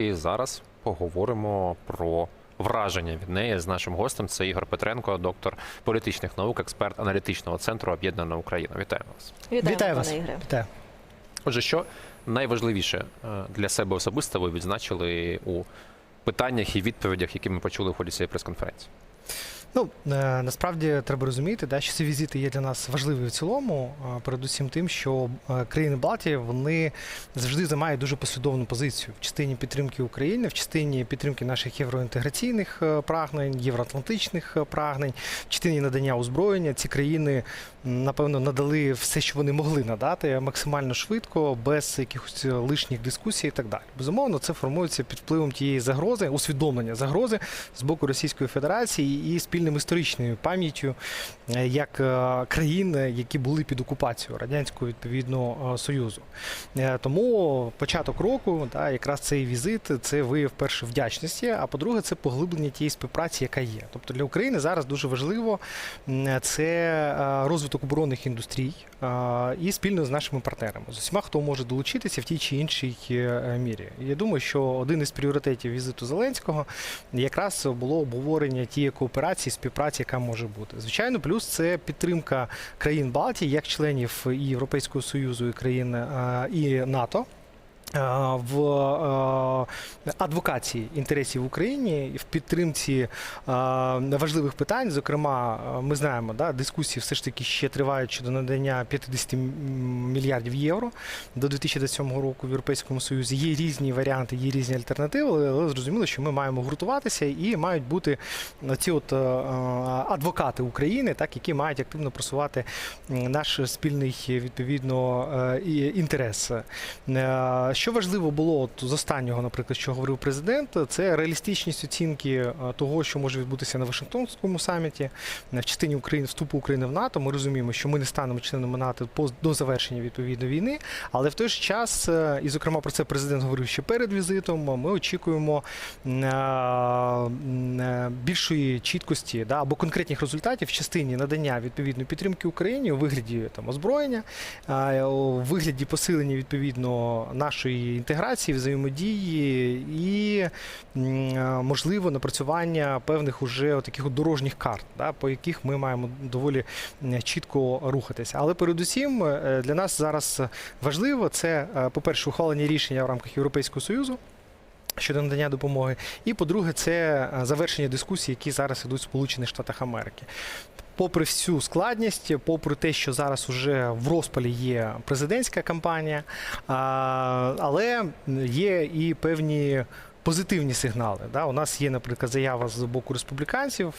І зараз поговоримо про враження від неї з нашим гостем. Це Ігор Петренко, доктор політичних наук, експерт аналітичного центру Об'єднана Україна. Вітаю вас. Вітаємо, Вітаю пане вас. Ігоре. Вітаю. Отже, що найважливіше е, для себе особисто ви відзначили у питаннях і відповідях, які ми почули в ході цієї прес-конференції? Ну е, насправді треба розуміти, да, що ці візити є для нас важливі в цілому. Передусім тим, що е, країни Балтії вони завжди займають дуже послідовну позицію в частині підтримки України, в частині підтримки наших євроінтеграційних е, прагнень, євроатлантичних прагнень, в частині надання озброєння. Ці країни напевно надали все, що вони могли надати максимально швидко, без якихось лишніх дискусій і так далі. Безумовно, це формується під впливом тієї загрози, усвідомлення загрози з боку Російської Федерації і спільним історичною пам'яттю е, як країни, е, які були під окупацією радянського відповідно е, союзу. Тому початок року, да, якраз цей візит, це вияв перше вдячності. А по-друге, це поглиблення тієї співпраці, яка є. Тобто для України зараз дуже важливо це розвиток оборонних індустрій і спільно з нашими партнерами, з усіма, хто може долучитися в тій чи іншій е, мірі. Я думаю, що один із пріоритетів візиту Зеленського якраз було обговорення тієї кооперації, співпраці, яка може бути. Звичайно, плюс це підтримка країн Балтії, як членів і Європейського Союзу, і країн е, і НАТО. Е, В е, адвокації інтересів України в підтримці е, важливих питань, зокрема, ми знаємо, да, дискусії все ж таки ще тривають щодо надання 50 мільярдів євро до 2027 року в Європейському Союзі. Є різні варіанти, є різні альтернативи, але зрозуміло, що ми маємо гуртуватися і мають бути ці от адвокати України, так які мають активно просувати наш спільний відповідно інтерес. Що важливо було от з останнього, наприклад, що говорив президент, це реалістичність оцінки е, того, що може відбутися на Вашингтонському саміті е, в частині України вступу України в НАТО. Ми розуміємо, що ми не станемо членами НАТО до завершення відповідно війни, але в той же час, е, і зокрема про це президент говорив ще перед візитом. Ми очікуємо більшої чіткості да, або конкретних результатів в частині надання відповідної підтримки Україні у вигляді там озброєння, у вигляді посилення відповідно нашої інтеграції, взаємодії і е, можливо напрацювання певних уже таких дорожніх карт, да, по яких ми маємо доволі чітко рухатися. Але передусім е, для нас зараз важливо це, е, по-перше, ухвалення рішення в рамках Європейського союзу. Щодо надання допомоги, і по-друге, це е, завершення дискусій, які зараз ідуть в Сполучених Штатах Америки. Попри всю складність, попри те, що зараз уже в розпалі є президентська кампанія, але є і певні. Позитивні сигнали. Да? У нас є, наприклад, заява з боку республіканців.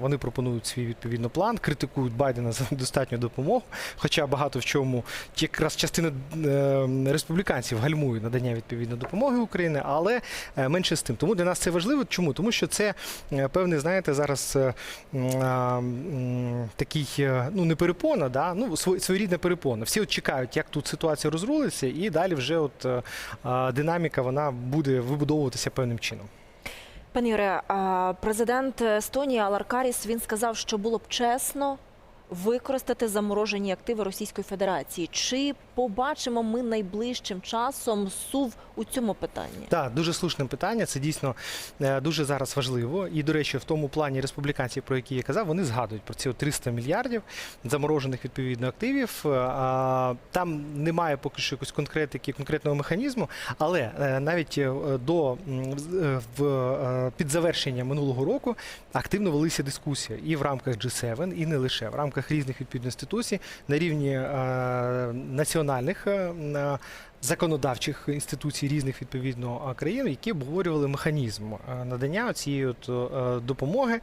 Вони пропонують свій відповідно план, критикують Байдена за недостатню допомогу. Хоча багато в чому якраз частина е, республіканців гальмує надання відповідної допомоги Україні, але е, менше з тим. Тому для нас це важливо. Чому? Тому що це е, певний, знаєте, зараз е, такий, е, ну не перепона, да? ну сво- своєрідна перепона. Всі от чекають, як тут ситуація розрулиться, і далі вже от е, динаміка вона буде вибудовуватися певним чином. Пане Юре, президент Естонії Аларкаріс він сказав, що було б чесно використати заморожені активи Російської Федерації. Чи побачимо ми найближчим часом сув у цьому питанні? Так, дуже слушне питання. Це дійсно е, дуже зараз важливо. І, до речі, в тому плані республіканці, про які я казав, вони згадують про ці от 300 мільярдів заморожених відповідно активів. Е, Там немає поки що якогось конкретики, конкретного механізму, але е, навіть до в під завершення минулого року активно велися дискусії і в рамках G7, і не лише в рамках різних відповідних інституцій на рівні е, національних. Законодавчих інституцій різних відповідно країн, які обговорювали механізм надання цієї от е, допомоги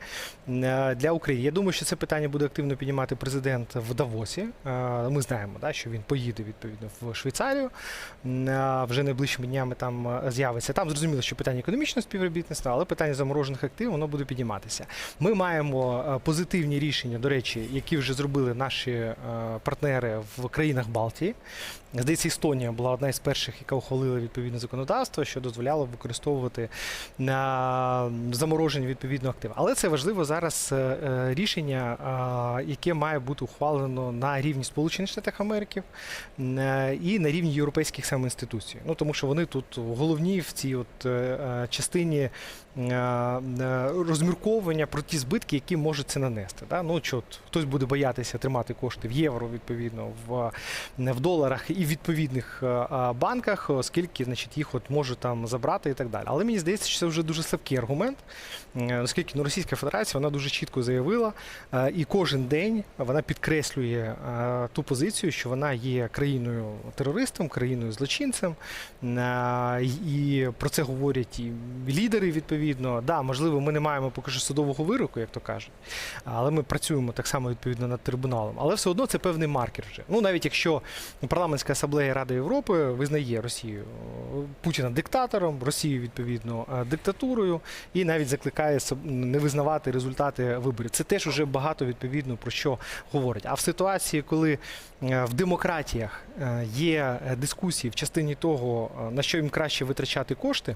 е, для України. Я думаю, що це питання буде активно піднімати президент в Давосі. Е, Ми знаємо, да, що він поїде відповідно в Швейцарію. Вже найближчими днями там з'явиться. Там зрозуміло, що питання економічного співробітництва, але питання заморожених активів воно буде підніматися. Ми маємо позитивні рішення, до речі, які вже зробили наші партнери в країнах Балтії. Здається, Естонія була одна із перших, яка ухвалила відповідне законодавство, що дозволяло використовувати на замороження відповідного актива. Але це важливо зараз е, е, рішення, яке має бути ухвалено на рівні Сполучених Штатів Америки е, і на рівні європейських саме інституцій. Ну тому що вони тут головні в цій от е, е, частині е, е, розмірковування про ті збитки, які може це нанести. Ну, що хтось буде боятися тримати кошти в євро, відповідно, в, в доларах і в відповідних е, е, банках, оскільки значить, їх от можуть там забрати і так далі. Але мені здається, що це вже дуже слабкий аргумент, е, оскільки ну, Російська Федерація вона дуже чітко заявила, і кожен день вона підкреслює ту позицію, що вона є країною терористом, країною злочинцем. І про це говорять і лідери відповідно. Да, можливо, ми не маємо поки що судового вироку, як то кажуть, але ми працюємо так само відповідно над трибуналом. Але все одно це певний маркер вже. Ну навіть якщо парламентська асамблея Ради Європи визнає Росію е, Путіна диктатором, Росію відповідно е, диктатурою, і навіть закликає не визнавати результати виборів. Це теж уже багато відповідно про що говорить. А в ситуації, коли е, в демократіях є дискусії в частині того, на що їм краще витрачати кошти.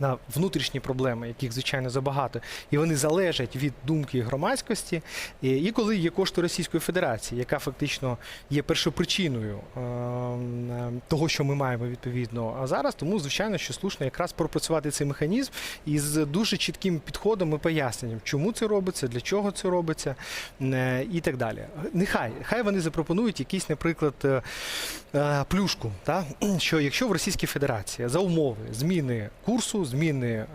На внутрішні проблеми, яких звичайно забагато, і вони залежать від думки громадськості. І, коли є кошти Російської Федерації, яка фактично є першопричиною е, е, того, що ми маємо відповідно зараз, тому звичайно, що слушно якраз пропрацювати цей механізм із дуже чітким підходом і поясненням, чому це робиться, для чого це робиться, е, і так далі. Нехай, хай вони запропонують якийсь, наприклад, е, е, плюшку, та? що якщо в Російській Федерації за умови зміни курсу, зміни е,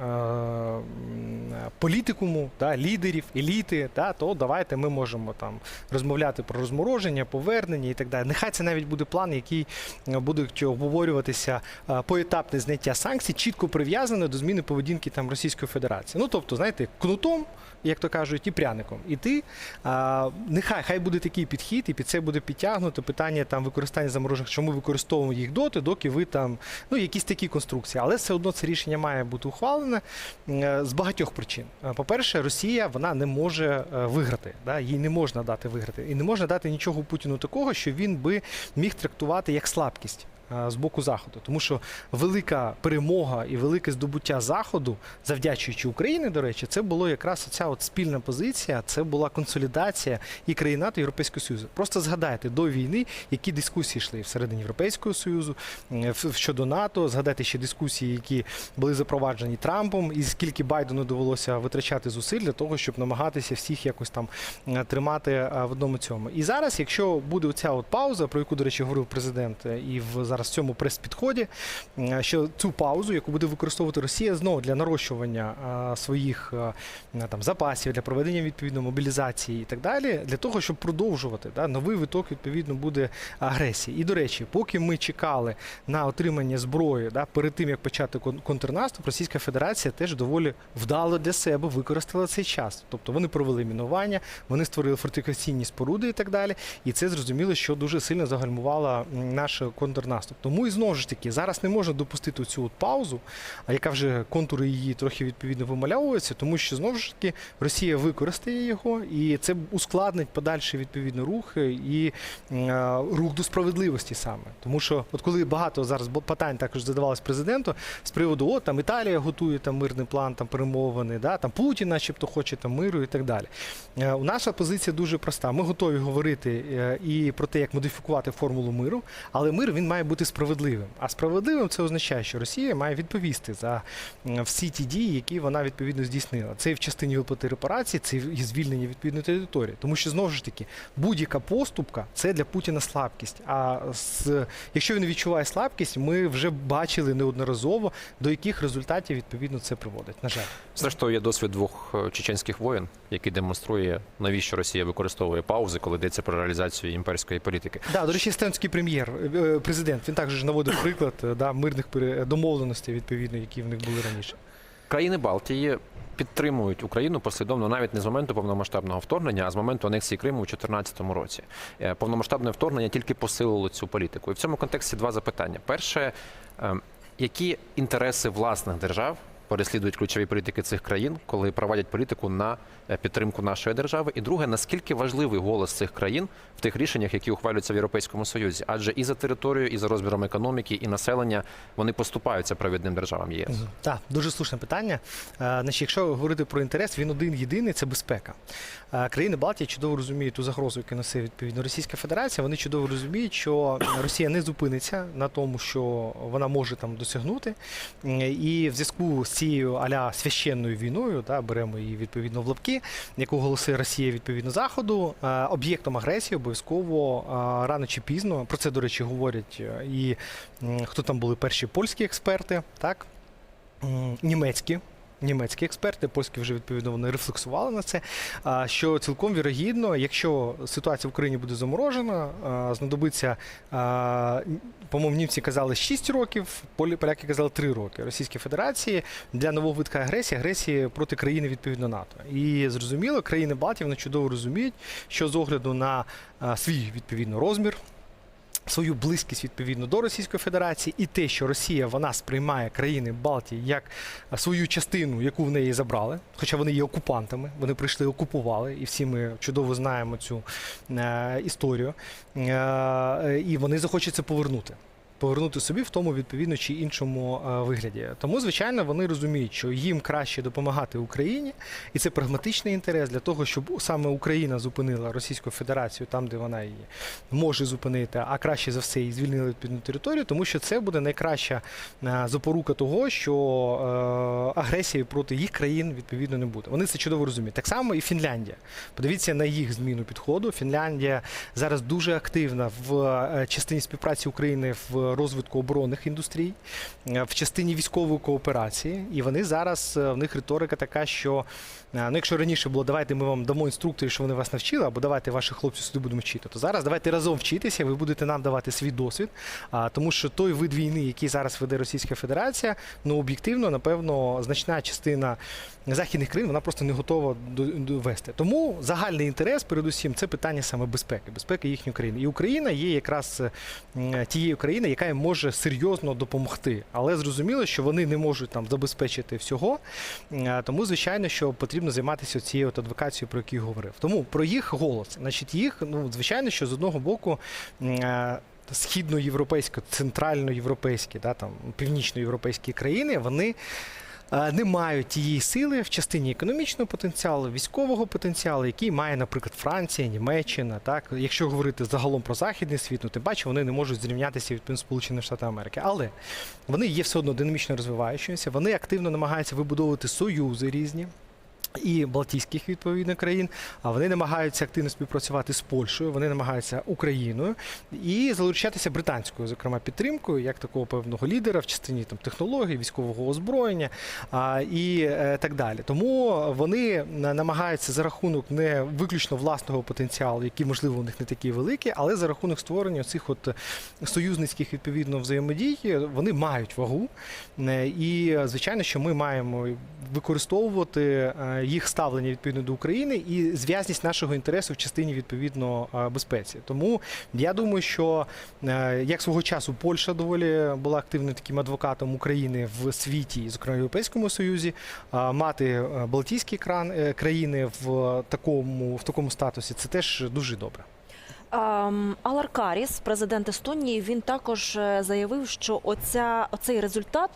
політикуму, та, лідерів, еліти, та, то давайте ми можемо там розмовляти про розмороження, повернення і так далі. Нехай це навіть буде план, який е, буде обговорюватися е, поетапне зняття санкцій, чітко прив'язане до зміни поведінки там Російської Федерації. Ну тобто, знаєте, кнутом, як то кажуть, і пряником. І ти а, нехай хай буде такий підхід, і під це буде підтягнуто питання там використання заморожених, що ми використовуємо їх доти, доки ви там ну якісь такі конструкції. Але все одно це рішення має бути ухвалене е, з багатьох причин. Е, По-перше, Росія вона не може е, виграти. Да? Їй не можна дати виграти. І не можна дати нічого Путіну такого, що він би міг трактувати як слабкість. Е, З боку заходу, тому що велика перемога і велике здобуття заходу, завдячуючи Україні, до речі, це було якраз оця от спільна позиція, це була консолідація і країн НАТО, і Європейського Союзу. Просто згадайте до війни, які дискусії йшли всередині Європейського Союзу е, щодо НАТО. Згадайте ще дискусії, які були запроваджені Трампом, і скільки Байдену довелося витрачати зусиль для того, щоб намагатися всіх якось там е, тримати в одному цьому. І зараз, якщо буде оця от пауза, про яку, до речі, говорив президент, і в зараз в цьому прес-підході, е, що цю паузу, яку буде використовувати Росія знову для нарощування е, своїх е, там запасів, для проведення відповідно мобілізації і так далі, для того, щоб продовжувати да, новий виток відповідно буде агресії. І до речі, поки ми чекали на отримання зброї, да, перед тим як почати контрнаступ, Російська Федерація теж доволі вдало для себе використала цей час. Тобто вони провели мінування, вони створили фортифікаційні споруди і так далі. І це зрозуміло, що дуже сильно загальмувала м, наш контрнаступ. Тому і знову ж таки зараз не можна допустити цю от паузу, а яка вже контури її трохи відповідно вимальовуються, тому що знову ж таки Росія використає його, і це ускладнить подальший відповідно рух е, і е, рух до справедливості саме. Тому що, от коли багато зараз питань також задавалось президенту з приводу, о, там Італія готує там мирний план, там перемовини, да, там Путін, начебто, хоче там миру і так далі. Е, Наша позиція дуже проста. Ми готові говорити е, і про те, як модифікувати формулу миру, але мир він має бути справедливим. А справедливим це означає, що Росія має відповісти за всі ті дії, які вона відповідно здійснила. Це і в частині виплати репарацій, це і звільнення відповідної території. Тому що знову ж таки будь-яка поступка це для Путіна слабкість. А з, якщо він відчуває слабкість, ми вже бачили неодноразово, до яких результатів відповідно це приводить. На жаль. Зрештою, є досвід двох е, чеченських воєн, який демонструє, навіщо Росія використовує паузи, коли йдеться про реалізацію імперської політики. Да, до речі, естонський прем'єр, е, президент, він також наводив приклад е, да, мирних домовленостей, відповідно, які в них були раніше. Країни Балтії підтримують Україну послідовно навіть не з моменту повномасштабного вторгнення, а з моменту анексії Криму у 2014 році. Е, Повномасштабне вторгнення тільки посилило цю політику. І в цьому контексті два запитання: перше, е, які інтереси власних держав переслідують ключові політики цих країн, коли проводять політику на е, підтримку нашої держави? І друге, наскільки важливий голос цих країн в тих рішеннях, які ухвалюються в Європейському Союзі? Адже і за територією, і за розміром економіки, і населення вони поступаються провідним державам ЄС. Так, дуже слушне питання. Е, Значить, якщо говорити про інтерес, він один єдиний це безпека. Е, Країни Балтії чудово розуміють ту загрозу, яку несе відповідно Російська Федерація. Вони чудово розуміють, що Росія не зупиниться на тому, що вона може там досягнути. І в зв'язку з цією аля священною війною, да, беремо її відповідно в лапки, яку голосує Росія відповідно заходу, е, об'єктом агресії обов'язково е, рано чи пізно. Про це, до речі, говорять е, і хто там були перші польські експерти, так німецькі. Німецькі експерти, польські вже відповідно вони рефлексували на це. Що цілком вірогідно, якщо ситуація в Україні буде заморожена, знадобиться, по-моєму, німці казали 6 років, поляки казали 3 роки Російській Федерації для нового витка агресії, агресії проти країни відповідно НАТО. І зрозуміло, країни Балтії вони чудово розуміють, що з огляду на свій відповідно розмір свою близькість відповідно до Російської Федерації і те, що Росія вона сприймає країни Балтії як е, свою частину, яку в неї забрали, хоча вони є окупантами, вони прийшли окупували, і всі ми чудово знаємо цю е, історію. Е, е, і вони захочуть це повернути. Повернути собі в тому відповідно чи іншому е, вигляді. Тому, звичайно, вони розуміють, що їм краще допомагати Україні, і це прагматичний інтерес для того, щоб саме Україна зупинила Російську Федерацію там, де вона її може зупинити, а краще за все і звільнили відповідну територію, тому що це буде найкраща е, запорука того, що е, агресії проти їх країн відповідно не буде. Вони це чудово розуміють. Так само і Фінляндія. Подивіться на їх зміну підходу. Фінляндія зараз дуже активна в частині співпраці України в розвитку оборонних індустрій, е, в частині військової кооперації. І вони зараз е, в них риторика така, що е, ну, якщо раніше було давайте ми вам дамо інструкторів, що вони вас навчили, або давайте ваших хлопців сюди будемо вчити, то зараз давайте разом вчитися. Ви будете нам давати свій досвід. Тому, що той вид війни, який зараз веде Російська Федерація, ну об'єктивно, напевно, значна частина західних країн вона просто не готова до- довести. Тому загальний інтерес, передусім, це питання саме безпеки, безпеки їхньої країни. І Україна є якраз тією країною, яка їм може серйозно допомогти. Але зрозуміло, що вони не можуть там забезпечити всього. Тому, звичайно, що потрібно займатися цією от адвокацією, про яку я говорив. Тому про їх голос, значить, їх, ну звичайно, що з одного боку. м, Східноєвропейсько, центральноєвропейські, да, там, північноєвропейські країни, вони не мають тієї сили в частині економічного потенціалу, військового потенціалу, який має, наприклад, Франція, Німеччина. Так, якщо говорити загалом про західний світ, ну ти бачиш, вони не можуть зрівнятися від Сполучених Штатів Америки. Але вони є все одно динамічно розвиваючимися, вони активно намагаються вибудовувати союзи різні. І Балтійських відповідно країн, а вони намагаються активно співпрацювати з Польщею, вони намагаються Україною і залучатися британською, зокрема, підтримкою, як такого певного лідера в частині там технологій, військового озброєння а, і е, так далі. Тому вони намагаються за рахунок не виключно власного потенціалу, який можливо у них не такий великий, але за рахунок створення цих от союзницьких відповідно взаємодій, вони мають вагу. Е, І звичайно, що ми маємо використовувати е, їх ставлення відповідно до України і зв'язність нашого інтересу в частині відповідно е, безпеці. Тому я думаю, що е, як свого часу Польща доволі була активним таким адвокатом України в світі, зокрема Європейському Союзі, мати е, Балтійські країни в такому в такому статусі це теж дуже добре. Ем, Алар Каріс, президент Естонії, він також заявив, що оця, оцей результат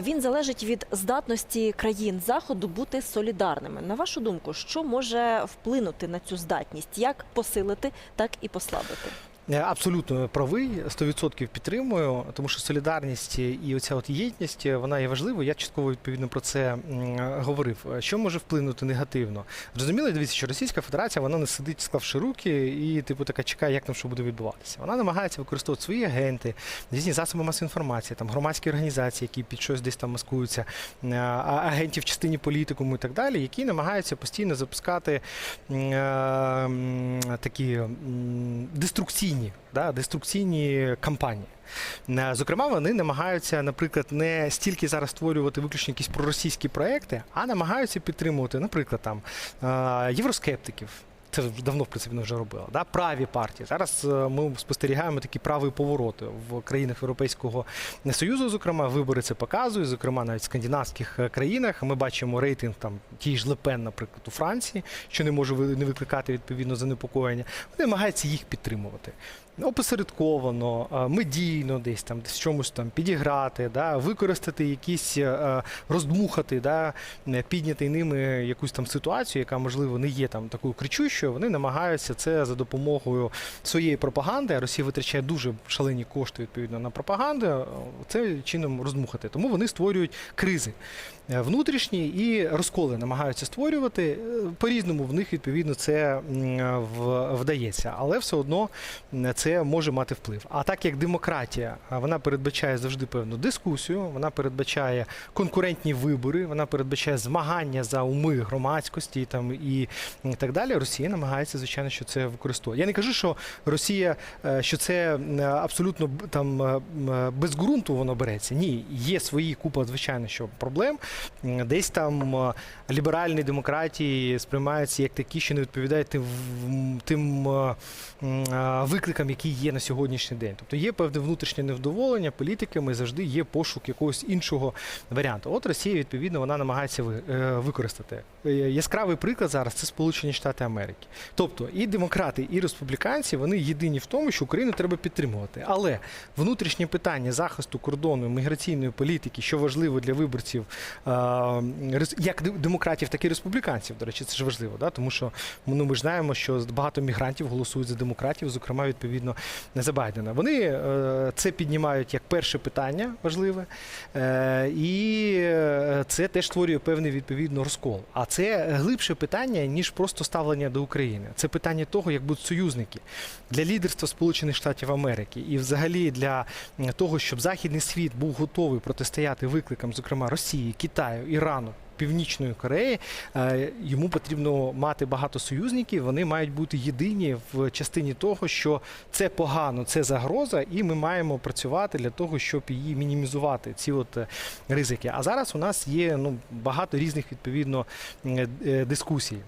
він залежить від здатності країн заходу бути солідарними. На вашу думку, що може вплинути на цю здатність? Як посилити, так і послабити? Я абсолютно правий, 100% підтримую, тому що солідарність і оця от єдність вона є важливою. Я частково відповідно про це говорив. Що може вплинути негативно? Зрозуміло, дивіться, що Російська Федерація вона не сидить, склавши руки, і типу така чекає, як там що буде відбуватися. Вона намагається використовувати свої агенти, різні засоби масової інформації, там громадські організації, які під щось десь там маскуються, агентів в частині політикуму і так далі, які намагаються постійно запускати е, такі м, деструкційні, да, деструкційні кампанії. Е, Зокрема, вони намагаються, наприклад, не стільки зараз створювати виключно якісь проросійські проекти, а намагаються підтримувати, наприклад, там е, євроскептиків. Це вже давно в принципі вже робила. Да? Праві партії. Зараз е, ми спостерігаємо такі праві повороти в країнах Європейського Союзу. Зокрема, вибори це показують. Зокрема, навіть в скандинавських е, країнах ми бачимо рейтинг там тій ж Лепен, наприклад, у Франції, що не може не викликати відповідно занепокоєння. Вони намагаються їх підтримувати. Опосередковано, е, медійно, десь там десь чомусь там підіграти, да, використати якісь е, роздмухати, да, е, підняти ними якусь там ситуацію, яка можливо не є там такою кричущою. Вони намагаються це за допомогою своєї пропаганди. а Росія витрачає дуже шалені кошти відповідно на пропаганду. е, Це чином роздмухати. Тому вони створюють кризи е, внутрішні і розколи намагаються створювати. Е, По-різному в них відповідно це вдається, але все одно це може мати вплив. А так як демократія, вона передбачає завжди певну дискусію, вона передбачає конкурентні вибори, вона передбачає змагання за уми громадськості там і так далі. Росія намагається, звичайно, що це використовувати. Я не кажу, що Росія, е, що це абсолютно там е, е, без ґрунту воно береться. Ні, є свої купа, звичайно, що проблем. Десь там е, ліберальні демократії сприймаються як такі, що не відповідають тим, тим е, е, викликам, які є на сьогоднішній день. Тобто є певне внутрішнє невдоволення політиками, завжди є пошук якогось іншого варіанту. От Росія, відповідно, вона намагається використати. Яскравий приклад зараз це Сполучені Штати Америки. Тобто і демократи, і республіканці вони єдині в тому, що Україну треба підтримувати. Але внутрішнє питання захисту кордону, міграційної політики, що важливо для виборців як демократів, так і республіканців. До речі, це ж важливо, да? тому що ну, ми знаємо, що багато мігрантів голосують за демократів, зокрема, відповідно, за Байдена. Вони е, це піднімають як перше питання важливе, е, і е, це теж створює певний відповідно розкол. А це глибше питання, ніж просто ставлення до України. Це питання того, як будуть союзники для лідерства Сполучених Штатів Америки і взагалі для того, щоб західний світ був готовий протистояти викликам, зокрема Росії, Китаю, Ірану. Північної Кореї е, йому потрібно мати багато союзників. Вони мають бути єдині в частині того, що це погано, це загроза, і ми маємо працювати для того, щоб її мінімізувати. Ці от е, ризики. А зараз у нас є ну багато різних відповідно е, дискусій.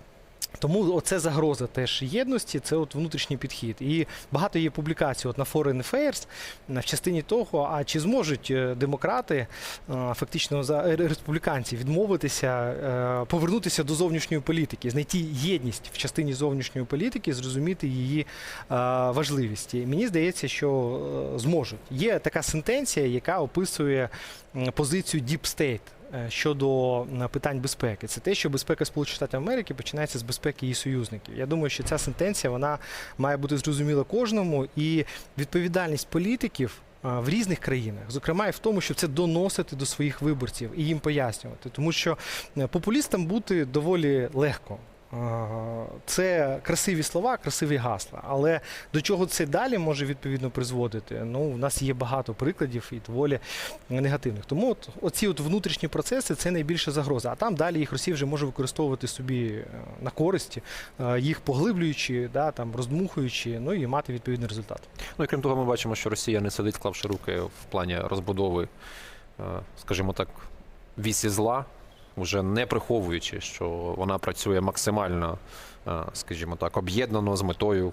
Тому оце загроза теж єдності, це от внутрішній підхід. І багато є публікацій от на Foreign Affairs в частині того, а чи зможуть е, демократи, е, фактично за е, республіканці, відмовитися, повернутися до зовнішньої політики, знайти єдність в частині зовнішньої політики, зрозуміти її важливість. Мені здається, що зможуть. Є така сентенція, яка описує позицію Deep State щодо питань безпеки. Це те, що безпека Сполучених Штатів Америки починається з безпеки її союзників. Я думаю, що ця сентенція вона має бути зрозуміла кожному, і відповідальність політиків. е, В різних країнах, зокрема, і в тому, щоб це доносити до своїх виборців і їм пояснювати, тому що е, популістам бути доволі легко. Е, Це красиві слова, красиві гасла. Але до чого це далі може відповідно призводити? Ну, у нас є багато прикладів і доволі негативних. Тому от оці от внутрішні процеси це найбільша загроза. А там далі їх Росія вже може використовувати собі е, на користь, е, їх поглиблюючи, да, там роздмухуючи, ну і мати відповідний результат. Ну і крім того, ми бачимо, що Росія не сидить, склавши руки в плані розбудови, скажімо так, вісі зла, вже не приховуючи, що вона працює максимально, е, скажімо так, об'єднано з метою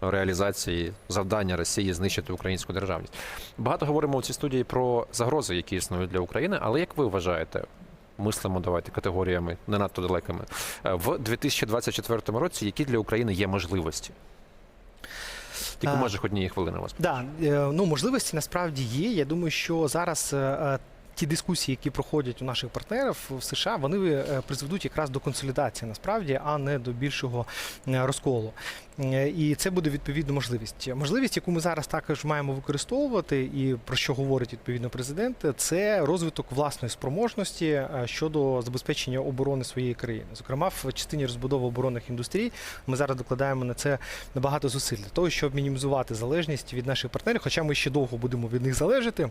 реалізації завдання Росії знищити українську державність. Багато говоримо у цій студії про загрози, які існують для України, але як ви вважаєте? Мислимо, давайте категоріями не надто далекими. Е, В 2024 році які для України є можливості? Тільки в А. однієї хвилини у вас. Да, е, ну можливості насправді є. Я думаю, що зараз. Ті дискусії, які проходять у наших партнерів в США, вони е, призведуть якраз до консолідації насправді, а не до більшого е, розколу. Е, І це буде відповідно можливість. Можливість, яку ми зараз також маємо використовувати, і про що говорить відповідно президент, це розвиток власної спроможності щодо забезпечення оборони своєї країни. Зокрема, в частині розбудови оборонних індустрій ми зараз докладаємо на це набагато зусиль для того, щоб мінімізувати залежність від наших партнерів, хоча ми ще довго будемо від них залежати.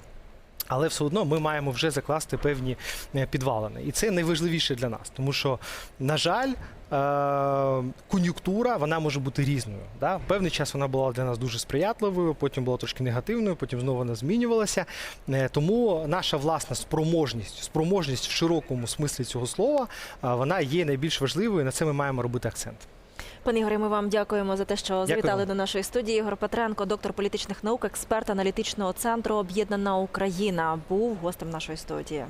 Але все одно ми маємо вже закласти певні е, підвалини. І це найважливіше для нас, тому що, на жаль, е, кон'юнктура вона може бути різною. Да? Певний час вона була для нас дуже сприятливою, потім була трошки негативною, потім знову вона змінювалася. Е, Тому наша власна спроможність, спроможність в широкому смислі цього слова, вона є найбільш важливою. і На це ми маємо робити акцент. Пане Ігорі, ми вам дякуємо за те, що завітали до нашої студії. Ігор Петренко, доктор політичних наук, експерт аналітичного центру Об'єднана Україна, був гостем нашої студії.